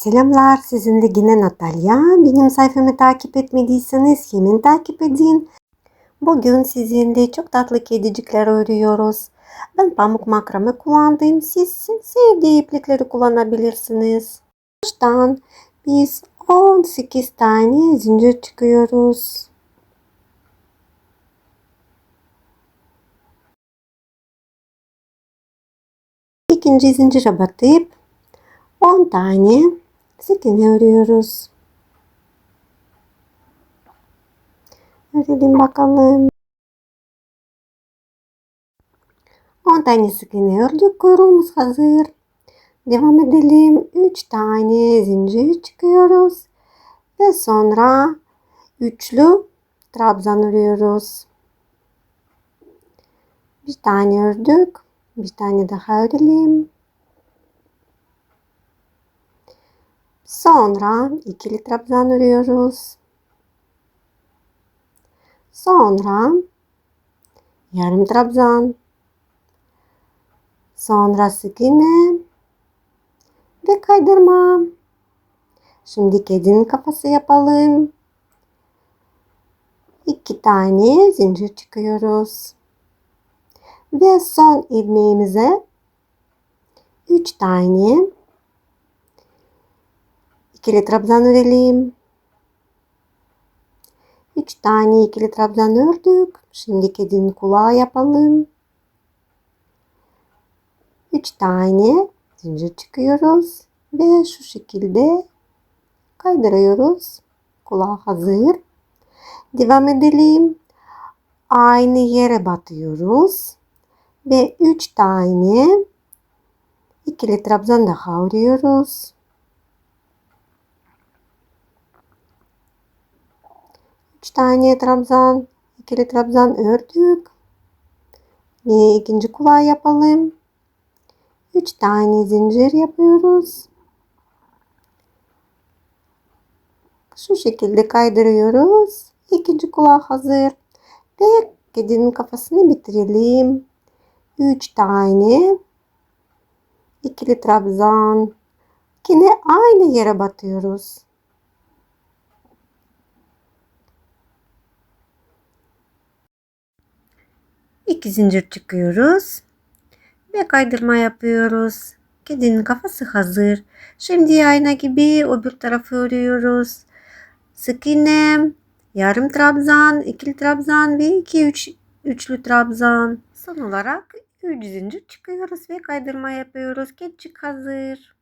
Selamlar sizinle yine Natalya. Benim sayfamı takip etmediyseniz hemen takip edin. Bugün sizinle çok tatlı kedicikler örüyoruz. Ben pamuk makrame kullandım. Siz sevdiği iplikleri kullanabilirsiniz. Baştan biz 18 tane zincir çıkıyoruz. İkinci zincire batıp 10 tane iğne örüyoruz. Örelim bakalım. 10 tane iğne ördük. Kuyruğumuz hazır. Devam edelim. 3 tane zincir çıkıyoruz. Ve sonra üçlü trabzan örüyoruz. Bir tane ördük. Bir tane daha örelim. Sonra ikili trabzan örüyoruz. Sonra yarım trabzan. Sonra sık iğne ve kaydırma. Şimdi kedinin kafası yapalım. İki tane zincir çıkıyoruz. Ve son ilmeğimize üç tane ikili trabzan örelim. Üç tane ikili trabzan ördük. Şimdi kedinin kulağı yapalım. Üç tane zincir çıkıyoruz ve şu şekilde kaydırıyoruz. Kulağı hazır. Devam edelim. Aynı yere batıyoruz ve üç tane ikili trabzan daha örüyoruz. Üç tane trabzan, ikili trabzan ördük. Yine ikinci kulağı yapalım. Üç tane zincir yapıyoruz. Şu şekilde kaydırıyoruz. İkinci kulağı hazır. Ve kedinin kafasını bitirelim. Üç tane ikili trabzan. Yine aynı yere batıyoruz. İki zincir çıkıyoruz ve kaydırma yapıyoruz. Kedinin kafası hazır. Şimdi ayna gibi öbür tarafı örüyoruz. Sık iğne, yarım trabzan, ikili trabzan ve iki üç, üçlü trabzan. Son olarak 3 zincir çıkıyoruz ve kaydırma yapıyoruz. Kedicik hazır.